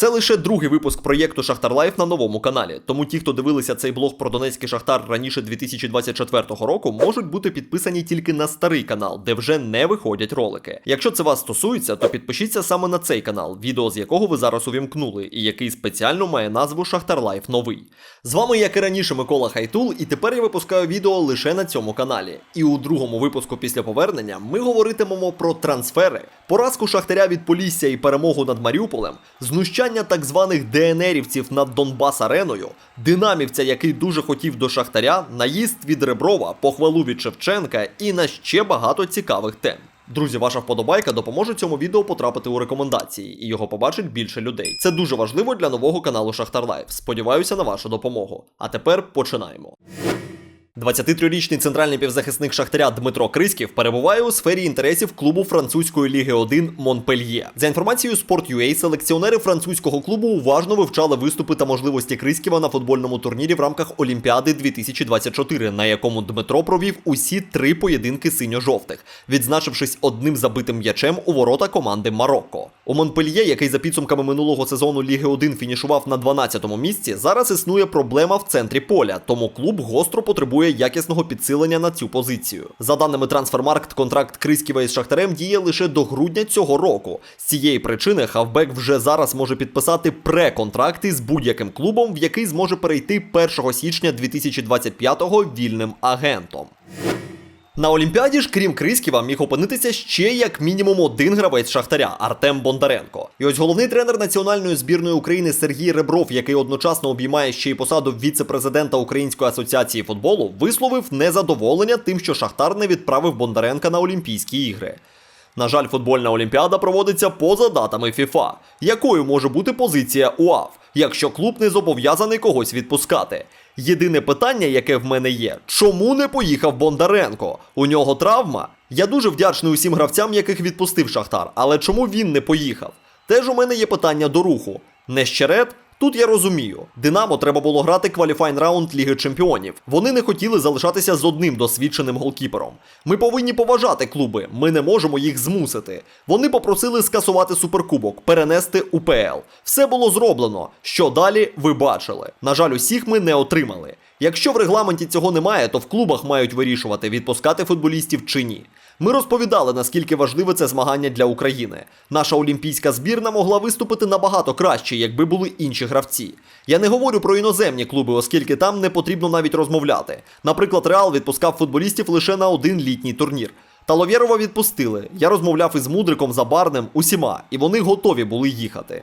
Це лише другий випуск проєкту Шахтар Лайф на новому каналі. Тому ті, хто дивилися цей блог про Донецький Шахтар раніше 2024 року, можуть бути підписані тільки на старий канал, де вже не виходять ролики. Якщо це вас стосується, то підпишіться саме на цей канал, відео з якого ви зараз увімкнули, і який спеціально має назву Шахтар Лайф Новий. З вами, як і раніше, Микола Хайтул, і тепер я випускаю відео лише на цьому каналі. І у другому випуску після повернення ми говоритимемо про трансфери, поразку Шахтаря від Полісся і перемогу над Маріуполем, знущання так званих ДНРівців над Донбас Ареною, динамівця, який дуже хотів до Шахтаря, наїзд від Реброва, похвалу від Шевченка і на ще багато цікавих тем. Друзі, ваша вподобайка допоможе цьому відео потрапити у рекомендації, і його побачить більше людей. Це дуже важливо для нового каналу Шахтар Лайф. Сподіваюся на вашу допомогу. А тепер починаємо. 23-річний центральний півзахисник Шахтаря Дмитро Криськів перебуває у сфері інтересів клубу французької ліги 1 Монпельє. За інформацією Sport.ua, селекціонери французького клубу уважно вивчали виступи та можливості Криськіва на футбольному турнірі в рамках Олімпіади 2024, на якому Дмитро провів усі три поєдинки синьо-жовтих, відзначившись одним забитим м'ячем у ворота команди Марокко. У Монпельє, який за підсумками минулого сезону Ліги 1 фінішував на 12-му місці, зараз існує проблема в центрі поля, тому клуб гостро потребує якісного підсилення на цю позицію. За даними Трансфермаркт, контракт Криськіва із Шахтарем діє лише до грудня цього року. З цієї причини Хавбек вже зараз може підписати преконтракти з будь-яким клубом, в який зможе перейти 1 січня 2025-го вільним агентом. На Олімпіаді ж, крім Криськіва, міг опинитися ще як мінімум один гравець Шахтаря Артем Бондаренко. І ось головний тренер національної збірної України Сергій Ребров, який одночасно обіймає ще й посаду віце-президента Української асоціації футболу, висловив незадоволення тим, що Шахтар не відправив Бондаренка на Олімпійські ігри. На жаль, футбольна олімпіада проводиться поза датами ФІФА. Якою може бути позиція УАФ, якщо клуб не зобов'язаний когось відпускати? Єдине питання, яке в мене є: чому не поїхав Бондаренко? У нього травма? Я дуже вдячний усім гравцям, яких відпустив Шахтар, але чому він не поїхав? Теж у мене є питання до руху. Нещерет? Тут я розумію, Динамо треба було грати кваліфайн раунд Ліги Чемпіонів. Вони не хотіли залишатися з одним досвідченим голкіпером. Ми повинні поважати клуби, ми не можемо їх змусити. Вони попросили скасувати суперкубок, перенести УПЛ. Все було зроблено. Що далі, ви бачили. На жаль, усіх ми не отримали. Якщо в регламенті цього немає, то в клубах мають вирішувати, відпускати футболістів чи ні. Ми розповідали, наскільки важливе це змагання для України. Наша олімпійська збірна могла виступити набагато краще, якби були інші гравці. Я не говорю про іноземні клуби, оскільки там не потрібно навіть розмовляти. Наприклад, Реал відпускав футболістів лише на один літній турнір. Таловєрова відпустили. Я розмовляв із Мудриком Забарним усіма, і вони готові були їхати.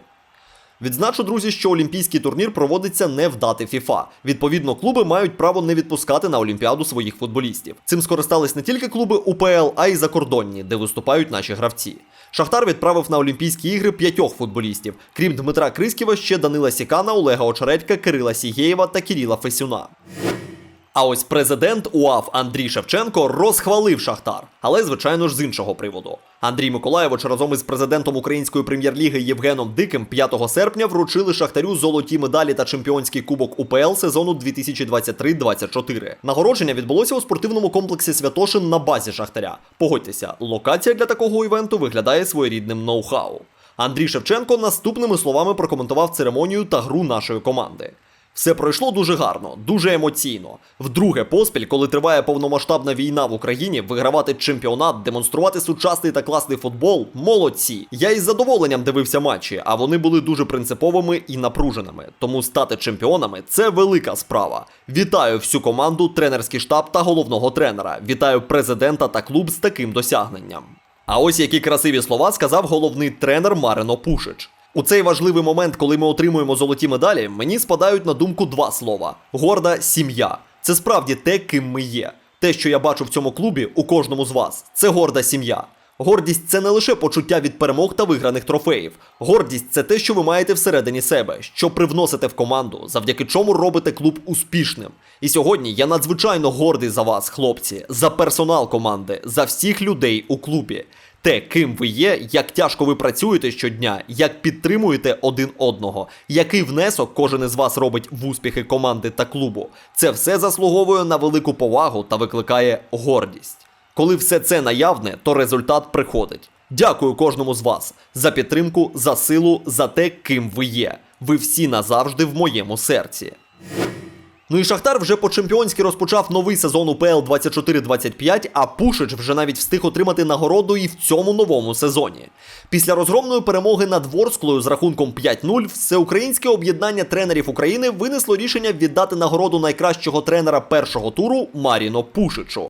Відзначу, друзі, що олімпійський турнір проводиться не в дати ФІФА. Відповідно, клуби мають право не відпускати на Олімпіаду своїх футболістів. Цим скористались не тільки клуби УПЛ, а й закордонні, де виступають наші гравці. Шахтар відправив на Олімпійські ігри п'ятьох футболістів, крім Дмитра Криськіва, ще Данила Сікана, Олега Очередька, Кирила Сігєєва та Кіріла Фесюна. А ось президент УАФ Андрій Шевченко розхвалив Шахтар, але звичайно ж з іншого приводу. Андрій Миколаєвич разом із президентом Української прем'єр-ліги Євгеном Диким 5 серпня вручили Шахтарю золоті медалі та чемпіонський кубок УПЛ сезону 2023-24. Нагородження відбулося у спортивному комплексі Святошин на базі Шахтаря. Погодьтеся, локація для такого івенту виглядає своєрідним ноу-хау. Андрій Шевченко наступними словами прокоментував церемонію та гру нашої команди. Все пройшло дуже гарно, дуже емоційно. Вдруге поспіль, коли триває повномасштабна війна в Україні, вигравати чемпіонат, демонструвати сучасний та класний футбол молодці. Я із задоволенням дивився матчі, а вони були дуже принциповими і напруженими. Тому стати чемпіонами це велика справа. Вітаю всю команду, тренерський штаб та головного тренера. Вітаю президента та клуб з таким досягненням. А ось які красиві слова сказав головний тренер Марино Пушич. У цей важливий момент, коли ми отримуємо золоті медалі, мені спадають на думку два слова: горда сім'я. Це справді те, ким ми є. Те, що я бачу в цьому клубі, у кожному з вас, це горда сім'я. Гордість це не лише почуття від перемог та виграних трофеїв. Гордість це те, що ви маєте всередині себе, що привносите в команду, завдяки чому робите клуб успішним. І сьогодні я надзвичайно гордий за вас, хлопці, за персонал команди, за всіх людей у клубі. Те, ким ви є, як тяжко ви працюєте щодня, як підтримуєте один одного, який внесок кожен із вас робить в успіхи команди та клубу. Це все заслуговує на велику повагу та викликає гордість. Коли все це наявне, то результат приходить. Дякую кожному з вас за підтримку, за силу, за те, ким ви є. Ви всі назавжди в моєму серці. Ну і Шахтар вже по-чемпіонськи розпочав новий сезон УПЛ 24-25, а Пушич вже навіть встиг отримати нагороду і в цьому новому сезоні. Після розгромної перемоги над Ворсклою з рахунком 5-0, всеукраїнське об'єднання тренерів України винесло рішення віддати нагороду найкращого тренера першого туру Маріно Пушичу.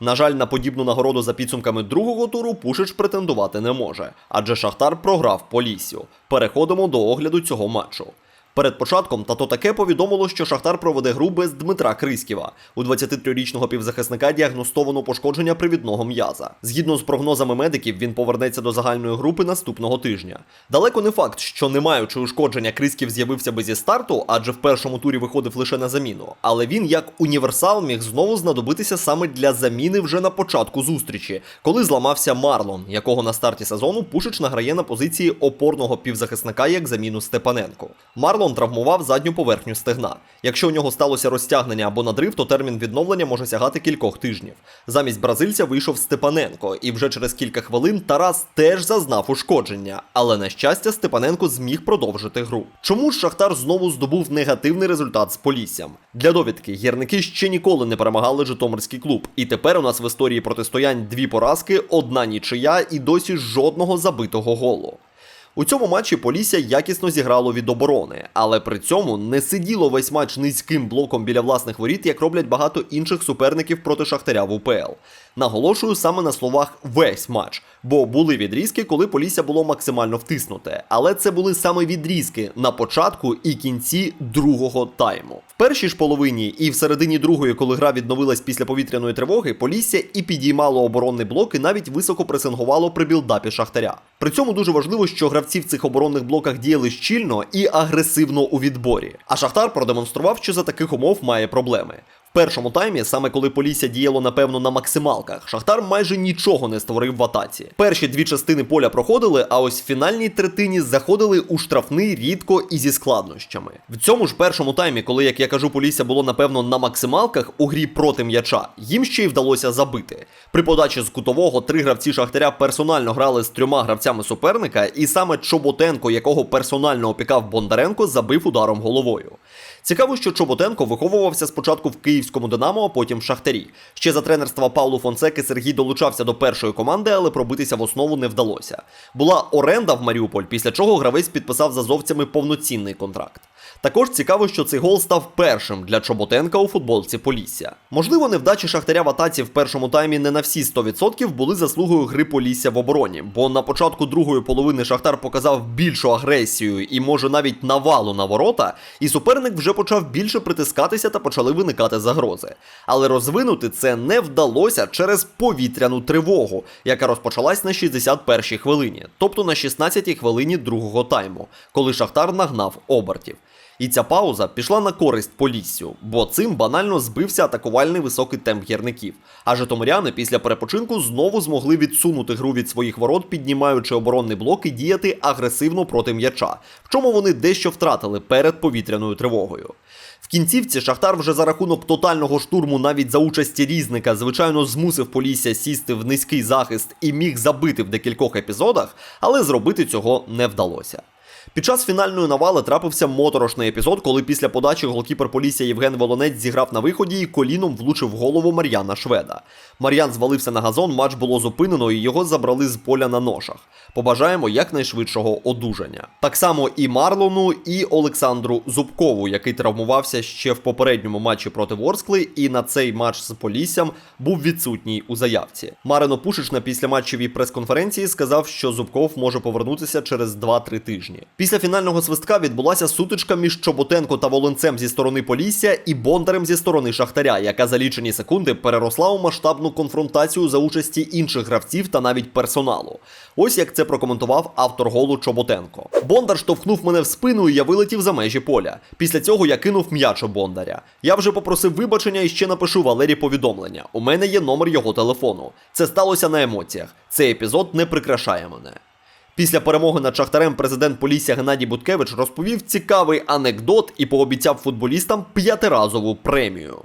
На жаль, на подібну нагороду за підсумками другого туру Пушич претендувати не може, адже Шахтар програв Поліссю. Переходимо до огляду цього матчу. Перед початком тато таке повідомило, що Шахтар проведе гру без Дмитра Криськіва. У 23-річного півзахисника діагностовано пошкодження привідного м'яза. Згідно з прогнозами медиків, він повернеться до загальної групи наступного тижня. Далеко не факт, що не маючи ушкодження, Криськів з'явився би зі старту, адже в першому турі виходив лише на заміну. Але він, як універсал, міг знову знадобитися саме для заміни вже на початку зустрічі, коли зламався Марлон, якого на старті сезону Пушич награє на позиції опорного півзахисника як заміну Степаненко. Марлон травмував задню поверхню стегна. Якщо у нього сталося розтягнення або надрив, то термін відновлення може сягати кількох тижнів. Замість бразильця вийшов Степаненко, і вже через кілька хвилин Тарас теж зазнав ушкодження. Але на щастя, Степаненко зміг продовжити гру. Чому ж Шахтар знову здобув негативний результат з Поліссям? Для довідки гірники ще ніколи не перемагали Житомирський клуб, і тепер у нас в історії протистоянь дві поразки, одна нічия і досі жодного забитого голу. У цьому матчі Полісся якісно зіграло від оборони, але при цьому не сиділо весь матч низьким блоком біля власних воріт, як роблять багато інших суперників проти Шахтаря в УПЛ. Наголошую саме на словах весь матч, бо були відрізки, коли Полісся було максимально втиснуте. Але це були саме відрізки на початку і кінці другого тайму. В першій ж половині і в середині другої, коли гра відновилась після повітряної тривоги, Полісся і підіймало оборонний блок, і навіть високо пресингувало при білдапі Шахтаря. При цьому дуже важливо, що гравці в цих оборонних блоках діяли щільно і агресивно у відборі. А Шахтар продемонстрував, що за таких умов має проблеми. Першому таймі, саме коли Полісся діяло напевно на максималках, Шахтар майже нічого не створив в атаці. Перші дві частини поля проходили, а ось в фінальній третині заходили у штрафний рідко і зі складнощами. В цьому ж першому таймі, коли, як я кажу, Полісся було напевно на максималках у грі проти м'яча, їм ще й вдалося забити. При подачі з кутового три гравці Шахтаря персонально грали з трьома гравцями суперника, і саме Чоботенко, якого персонально опікав Бондаренко, забив ударом головою. Цікаво, що Чоботенко виховувався спочатку в київському Динамо, а потім в Шахтарі. Ще за тренерства Паулу Фонсеки Сергій долучався до першої команди, але пробитися в основу не вдалося. Була оренда в Маріуполь, після чого гравець підписав з азовцями повноцінний контракт. Також цікаво, що цей гол став першим для Чоботенка у футболці Полісся. Можливо, невдачі Шахтаря в атаці в першому таймі не на всі 100% були заслугою гри Полісся в обороні, бо на початку другої половини Шахтар показав більшу агресію і може навіть навалу на ворота, і суперник вже почав більше притискатися та почали виникати загрози. Але розвинути це не вдалося через повітряну тривогу, яка розпочалась на 61-й хвилині, тобто на 16-й хвилині другого тайму, коли Шахтар нагнав обертів. І ця пауза пішла на користь Поліссю, бо цим банально збився атакувальний високий темп гірників. А житомиряни після перепочинку знову змогли відсунути гру від своїх ворот, піднімаючи оборонний блок і діяти агресивно проти м'яча, в чому вони дещо втратили перед повітряною тривогою. В кінцівці Шахтар вже за рахунок тотального штурму, навіть за участі різника, звичайно, змусив Полісся сісти в низький захист і міг забити в декількох епізодах, але зробити цього не вдалося. Під час фінальної навали трапився моторошний епізод, коли після подачі голкіпер Полісся Євген Волонець зіграв на виході і коліном влучив голову Мар'яна Шведа. Мар'ян звалився на газон, матч було зупинено і його забрали з поля на ношах. Побажаємо якнайшвидшого одужання. Так само і Марлону, і Олександру Зубкову, який травмувався ще в попередньому матчі проти Ворскли, і на цей матч з Поліссям був відсутній у заявці. Марино Пушич на післяматчевій прес-конференції сказав, що Зубков може повернутися через 2-3 тижні. Після фінального свистка відбулася сутичка між Чоботенко та Волонцем зі сторони Полісся і Бондарем зі сторони Шахтаря, яка за лічені секунди переросла у масштабну конфронтацію за участі інших гравців та навіть персоналу. Ось як це прокоментував автор голу Чоботенко. Бондар штовхнув мене в спину, і я вилетів за межі поля. Після цього я кинув м'яч у Бондаря. Я вже попросив вибачення і ще напишу Валері повідомлення. У мене є номер його телефону. Це сталося на емоціях. Цей епізод не прикрашає мене. Після перемоги над Шахтарем президент Полісся Геннадій Буткевич розповів цікавий анекдот і пообіцяв футболістам п'ятиразову премію.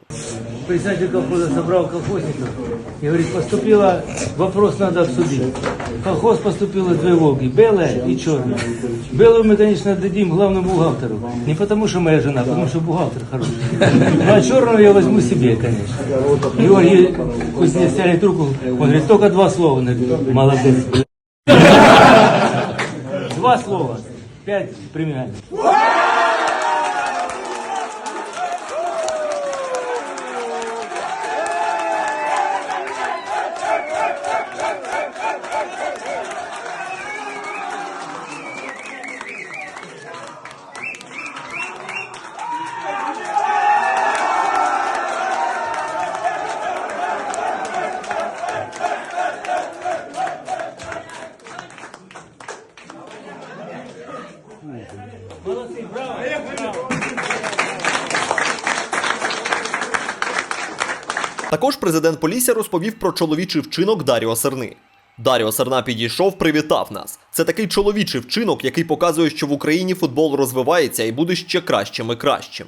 Председатель колхоза собрал колхозников И говорит, поступило, вопрос надо обсудить. В колхоз поступило две «Волги», белая и черная. Белую мы, конечно, дадим главному бухгалтеру. Не потому, что моя жена, а потому, что бухгалтер хороший. Ну, а черную я возьму себе, конечно. Георгий Кузнец сняли трубку, он говорит, только два слова. Он говорит, Молодец. Два слова, пять премиальных. Молодцы, браво! браво. Також президент Полісся розповів про чоловічий вчинок Даріо Серни. Даріо Серна підійшов, привітав нас. Це такий чоловічий вчинок, який показує, що в Україні футбол розвивається і буде ще кращим і кращим.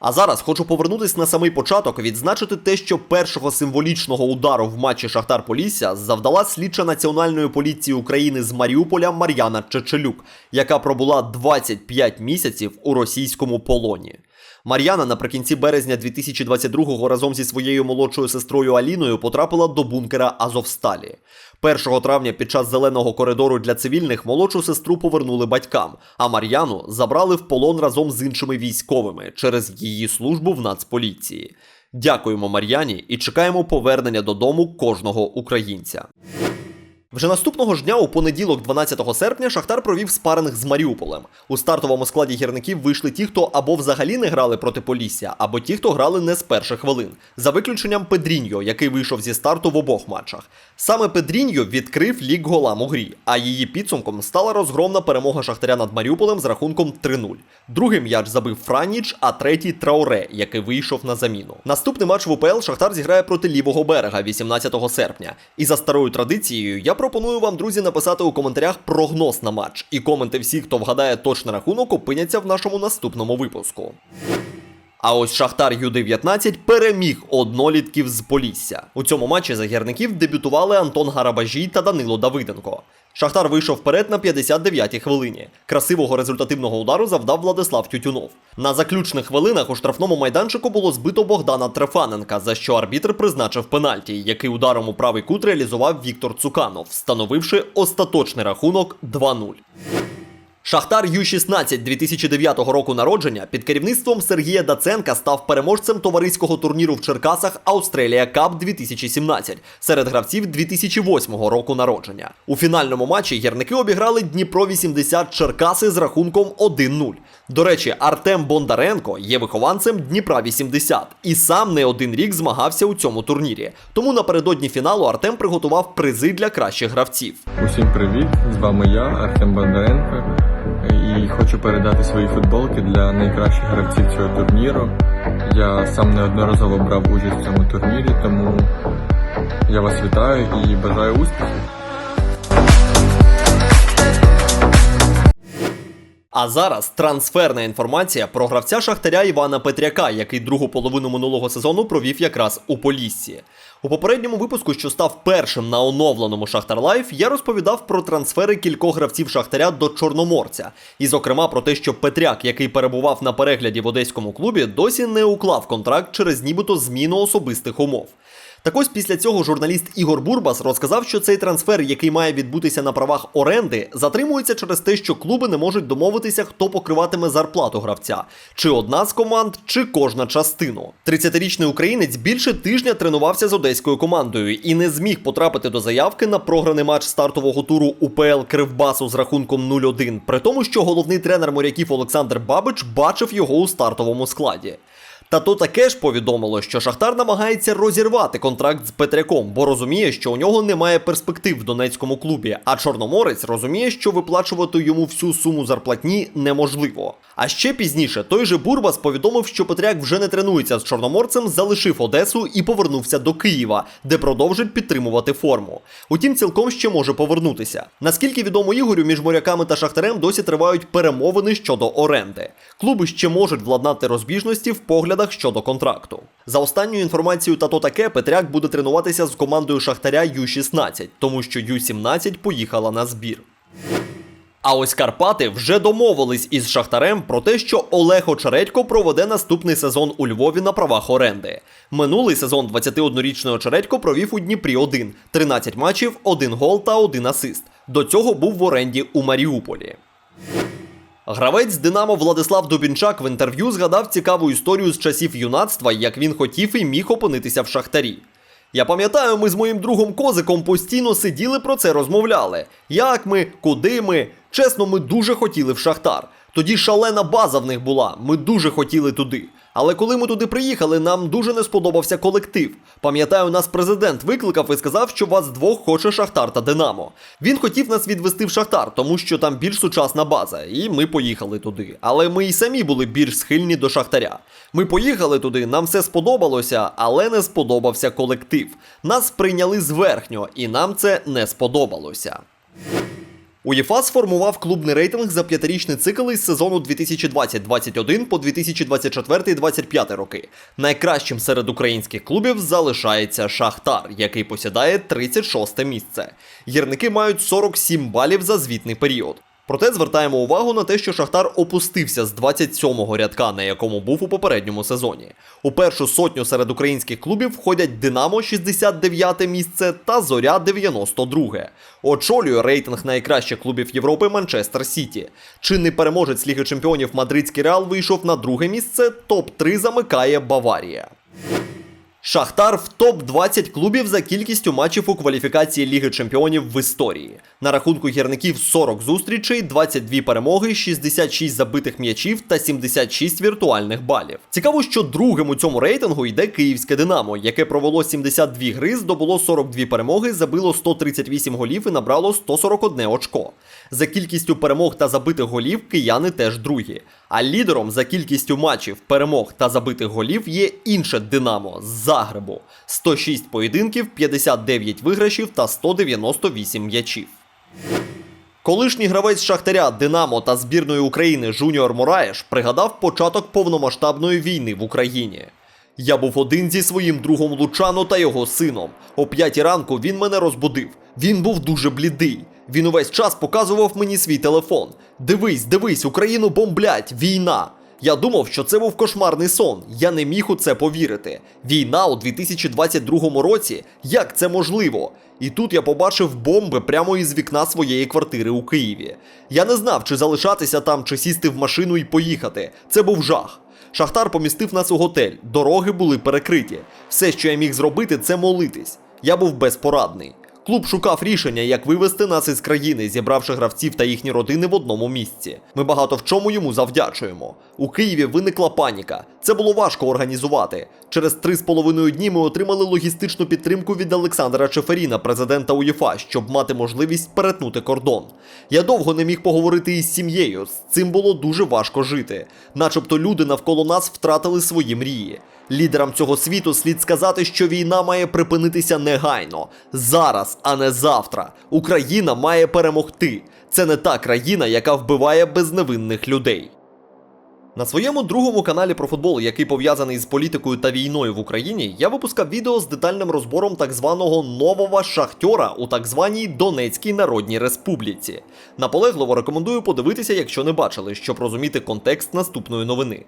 А зараз хочу повернутись на самий початок і відзначити те, що першого символічного удару в матчі Шахтар Полісся завдала слідча Національної поліції України з Маріуполя Мар'яна Чечелюк, яка пробула 25 місяців у російському полоні. Мар'яна наприкінці березня 2022-го разом зі своєю молодшою сестрою Аліною потрапила до бункера Азовсталі. 1 травня під час зеленого коридору для цивільних молодшу сестру повернули батькам, а Мар'яну забрали в полон разом з іншими військовими через її службу в Нацполіції. Дякуємо Мар'яні і чекаємо повернення додому кожного українця. Вже наступного ж дня, у понеділок, 12 серпня, Шахтар провів спаринг з Маріуполем. У стартовому складі гірників вийшли ті, хто або взагалі не грали проти Полісся, або ті, хто грали не з перших хвилин, за виключенням Педріньо, який вийшов зі старту в обох матчах. Саме Педріньо відкрив лік голам у грі, а її підсумком стала розгромна перемога Шахтаря над Маріуполем з рахунком 3-0. Другий м'яч забив Франіч, а третій Трауре, який вийшов на заміну. Наступний матч в УПЛ Шахтар зіграє проти лівого берега 18 серпня. І за старою традицією я пропоную вам, друзі, написати у коментарях прогноз на матч. І коменти всі, хто вгадає точний рахунок, опиняться в нашому наступному випуску. А ось Шахтар Ю-19 переміг однолітків з Полісся. У цьому матчі за гірників дебютували Антон Гарабажій та Данило Давиденко. Шахтар вийшов вперед на 59-й хвилині. Красивого результативного удару завдав Владислав Тютюнов. На заключних хвилинах у штрафному майданчику було збито Богдана Трефаненка, за що арбітр призначив пенальті, який ударом у правий кут реалізував Віктор Цуканов, встановивши остаточний рахунок 2-0. Шахтар Ю-16 2009 року народження під керівництвом Сергія Даценка став переможцем товариського турніру в Черкасах Австралія Кап 2017 серед гравців 2008 року народження. У фінальному матчі гірники обіграли Дніпро 80 Черкаси з рахунком 1-0. До речі, Артем Бондаренко є вихованцем Дніпра 80 і сам не один рік змагався у цьому турнірі. Тому напередодні фіналу Артем приготував призи для кращих гравців. Усім привіт! З вами я, Артем Бондаренко, і хочу передати свої футболки для найкращих гравців цього турніру. Я сам неодноразово брав участь в цьому турнірі, тому я вас вітаю і бажаю успіхів. А зараз трансферна інформація про гравця Шахтаря Івана Петряка, який другу половину минулого сезону провів якраз у Поліссі. У попередньому випуску, що став першим на оновленому Шахтар Лайф, я розповідав про трансфери кількох гравців Шахтаря до Чорноморця, і зокрема про те, що Петряк, який перебував на перегляді в одеському клубі, досі не уклав контракт через нібито зміну особистих умов. Так ось після цього журналіст Ігор Бурбас розказав, що цей трансфер, який має відбутися на правах оренди, затримується через те, що клуби не можуть домовитися, хто покриватиме зарплату гравця, чи одна з команд, чи кожна частину. 30-річний українець більше тижня тренувався з одеською командою і не зміг потрапити до заявки на програний матч стартового туру УПЛ Кривбасу з рахунком 0-1, при тому, що головний тренер моряків Олександр Бабич бачив його у стартовому складі. Та то таке ж повідомило, що Шахтар намагається розірвати контракт з Петряком, бо розуміє, що у нього немає перспектив в донецькому клубі. А Чорноморець розуміє, що виплачувати йому всю суму зарплатні неможливо. А ще пізніше той же Бурбас повідомив, що Петряк вже не тренується з чорноморцем, залишив Одесу і повернувся до Києва, де продовжить підтримувати форму. Утім, цілком ще може повернутися. Наскільки відомо Ігорю, між моряками та шахтарем досі тривають перемовини щодо оренди. Клуби ще можуть владнати розбіжності в поглядах переглядах щодо контракту. За останньою інформацією та то таке, Петряк буде тренуватися з командою Шахтаря Ю-16, тому що Ю-17 поїхала на збір. А ось Карпати вже домовились із Шахтарем про те, що Олег Очередько проведе наступний сезон у Львові на правах оренди. Минулий сезон 21-річний Очередько провів у Дніпрі 1, 13 матчів, 1 гол та 1 асист. До цього був в оренді у Маріуполі. Гравець Динамо Владислав Дубінчак в інтерв'ю згадав цікаву історію з часів юнацтва, як він хотів і міг опинитися в Шахтарі. Я пам'ятаю, ми з моїм другом Козиком постійно сиділи про це розмовляли. Як ми, куди ми. Чесно, ми дуже хотіли в Шахтар. Тоді шалена база в них була. Ми дуже хотіли туди. Але коли ми туди приїхали, нам дуже не сподобався колектив. Пам'ятаю, нас президент викликав і сказав, що вас двох хоче Шахтар та Динамо. Він хотів нас відвести в Шахтар, тому що там більш сучасна база, і ми поїхали туди. Але ми і самі були більш схильні до Шахтаря. Ми поїхали туди, нам все сподобалося, але не сподобався колектив. Нас прийняли зверхньо, і нам це не сподобалося. УЄФА сформував клубний рейтинг за п'ятирічний цикл із сезону 2020-21 по 2024-25 роки. Найкращим серед українських клубів залишається Шахтар, який посідає 36 місце. Гірники мають 47 балів за звітний період. Проте звертаємо увагу на те, що Шахтар опустився з 27-го рядка, на якому був у попередньому сезоні. У першу сотню серед українських клубів входять Динамо 69 місце та Зоря 92. Очолює рейтинг найкращих клубів Європи Манчестер Сіті. Чинний переможець Ліги Чемпіонів Мадридський Реал вийшов на друге місце. Топ-3 замикає Баварія. Шахтар в топ-20 клубів за кількістю матчів у кваліфікації Ліги Чемпіонів в історії. На рахунку гірників 40 зустрічей, 22 перемоги, 66 забитих м'ячів та 76 віртуальних балів. Цікаво, що другим у цьому рейтингу йде київське Динамо, яке провело 72 гри, здобуло 42 перемоги, забило 138 голів і набрало 141 очко. За кількістю перемог та забитих голів кияни теж другі. А лідером за кількістю матчів, перемог та забитих голів є інше Динамо з Загребу. 106 поєдинків, 59 виграшів та 198 м'ячів. Колишній гравець Шахтаря, Динамо та збірної України Жуніор Мураєш пригадав початок повномасштабної війни в Україні. Я був один зі своїм другом Лучано та його сином. О п'ятій ранку він мене розбудив. Він був дуже блідий. Він увесь час показував мені свій телефон. Дивись, дивись, Україну бомблять, війна. Я думав, що це був кошмарний сон. Я не міг у це повірити. Війна у 2022 році. Як це можливо? І тут я побачив бомби прямо із вікна своєї квартири у Києві. Я не знав, чи залишатися там, чи сісти в машину і поїхати. Це був жах. Шахтар помістив нас у готель, дороги були перекриті. Все, що я міг зробити, це молитись. Я був безпорадний. Клуб шукав рішення, як вивести нас із країни, зібравши гравців та їхні родини в одному місці. Ми багато в чому йому завдячуємо. У Києві виникла паніка. Це було важко організувати. Через три з половиною дні ми отримали логістичну підтримку від Олександра Чеферіна, президента УЄФА, щоб мати можливість перетнути кордон. Я довго не міг поговорити із сім'єю. З цим було дуже важко жити. Начебто люди навколо нас втратили свої мрії. Лідерам цього світу слід сказати, що війна має припинитися негайно. Зараз, а не завтра. Україна має перемогти. Це не та країна, яка вбиває безневинних людей. На своєму другому каналі про футбол, який пов'язаний з політикою та війною в Україні, я випускав відео з детальним розбором так званого нового шахтьора у так званій Донецькій Народній Республіці. Наполегливо рекомендую подивитися, якщо не бачили, щоб розуміти контекст наступної новини.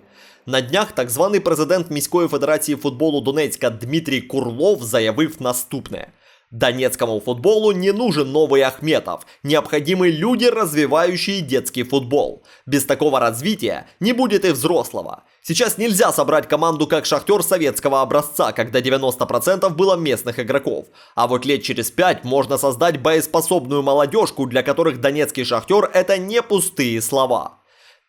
На днях так званий президент міської федерації футболу Донецька Дмитрій Курлов заявив наступне. Донецкому футболу не нужен новый Ахметов. Необходимы люди, развивающие детский футбол. Без такого развития не будет и взрослого. Сейчас нельзя собрать команду как шахтер советского образца, когда 90% было местных игроков. А вот лет через 5 можно создать боеспособную молодежку, для которых донецкий шахтер это не пустые слова.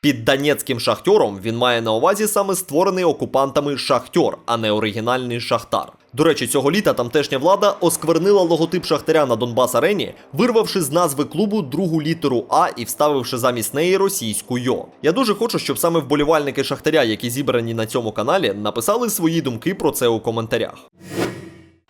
Під донецьким шахтьором він має на увазі саме створений окупантами шахтьор, а не оригінальний шахтар. До речі, цього літа тамтешня влада осквернила логотип шахтаря на Донбас Арені, вирвавши з назви клубу другу літеру А і вставивши замість неї російську йо. Я дуже хочу, щоб саме вболівальники шахтаря, які зібрані на цьому каналі, написали свої думки про це у коментарях.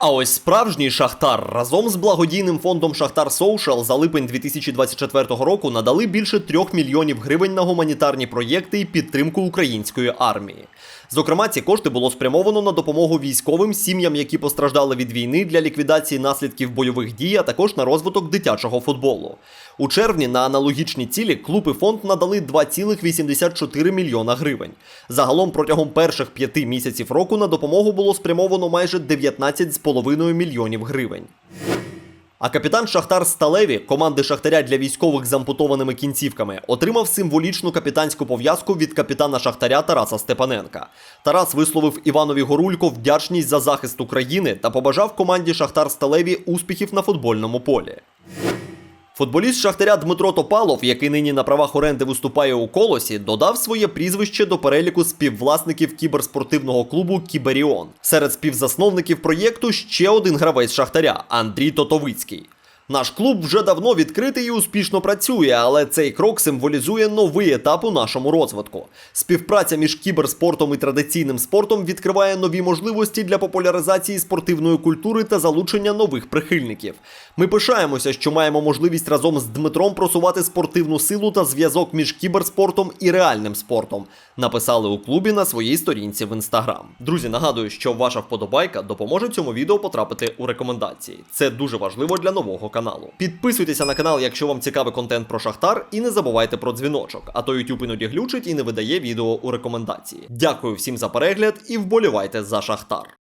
А ось справжній Шахтар разом з благодійним фондом Шахтар Соушал за липень 2024 року надали більше 3 мільйонів гривень на гуманітарні проєкти і підтримку української армії. Зокрема, ці кошти було спрямовано на допомогу військовим сім'ям, які постраждали від війни для ліквідації наслідків бойових дій, а також на розвиток дитячого футболу. У червні на аналогічні цілі клуб і фонд надали 2,84 мільйона гривень. Загалом протягом перших п'яти місяців року на допомогу було спрямовано майже 19,5 мільйонів гривень. А капітан Шахтар Сталеві, команди Шахтаря для військових з ампутованими кінцівками, отримав символічну капітанську пов'язку від капітана Шахтаря Тараса Степаненка. Тарас висловив Іванові Горулько вдячність за захист України та побажав команді Шахтар Сталеві успіхів на футбольному полі. Футболіст Шахтаря Дмитро Топалов, який нині на правах оренди виступає у колосі, додав своє прізвище до переліку співвласників кіберспортивного клубу Кіберіон. Серед співзасновників проєкту ще один гравець Шахтаря Андрій Тотовицький. Наш клуб вже давно відкритий і успішно працює, але цей крок символізує новий етап у нашому розвитку. Співпраця між кіберспортом і традиційним спортом відкриває нові можливості для популяризації спортивної культури та залучення нових прихильників. Ми пишаємося, що маємо можливість разом з Дмитром просувати спортивну силу та зв'язок між кіберспортом і реальним спортом. Написали у клубі на своїй сторінці в інстаграм. Друзі, нагадую, що ваша вподобайка допоможе цьому відео потрапити у рекомендації. Це дуже важливо для нового каналу. Підписуйтеся на канал, якщо вам цікавий контент про Шахтар, і не забувайте про дзвіночок, а то YouTube іноді глючить і не видає відео у рекомендації. Дякую всім за перегляд і вболівайте за Шахтар.